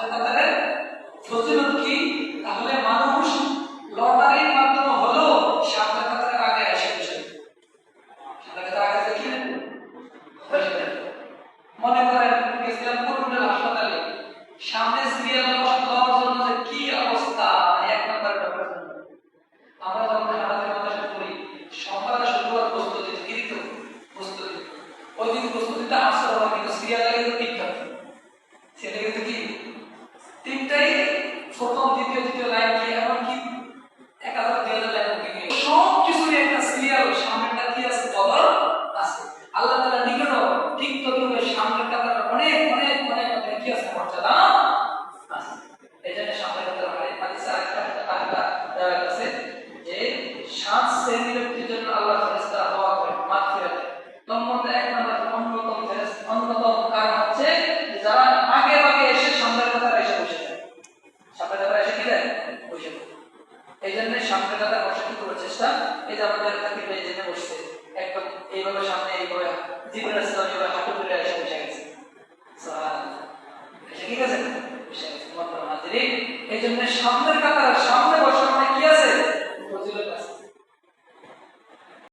সামনের কাতারের ফজিলত কি? তাহলে মানুষ লটারির মাধ্যমে হলেও সামনের কাতারের আগে এসে বসে। সামনের কাতার আগে বসে মনে করেন গেছিলাম কুরুন্ডাল হাসপাতালে। সামনে সিরিয়াল দেওয়ার জন্য যে কি অবস্থা মানে এক নম্বর ব্যাপার আমরা যখন হারাতে মাদ্রাসা করি সকালে শুরু হওয়ার প্রস্তুতি গিরি প্রস্তুতি। ওই দিন প্রস্তুতিটা আসর হওয়ার কিন্তু সিরিয়াল লাগে তো তিনটা সেটা কিন্তু কি তিনটাই প্রথম দ্বিতীয় তৃতীয় লাইন কি এমনকি এক হাজার দুই হাজার লাইন কি সব কিছুরই একটা সিরিয়াল সামনেটা কি আছে কবর আছে আল্লাহ তাআলা নিকট ঠিক ততটুকু সামনের কাতার অনেক অনেক অনেক অনেক কি এই জন্য সামনের কাতার অনেক হাদিসে আরেকটা দেওয়া আছে যে, সাত শ্রেণির এক নম্বর সামনে আমাদের এই বসছে, একদম এইভাবে সামনে এইভাবে ইসলাম এইভাবে হাঁটু তুলে এসে বসে গেছে সুবহানাল্লাহ। এসে কি গেছে বসে গেছে মত হাজিরিন এই জন্য সামনের সামনে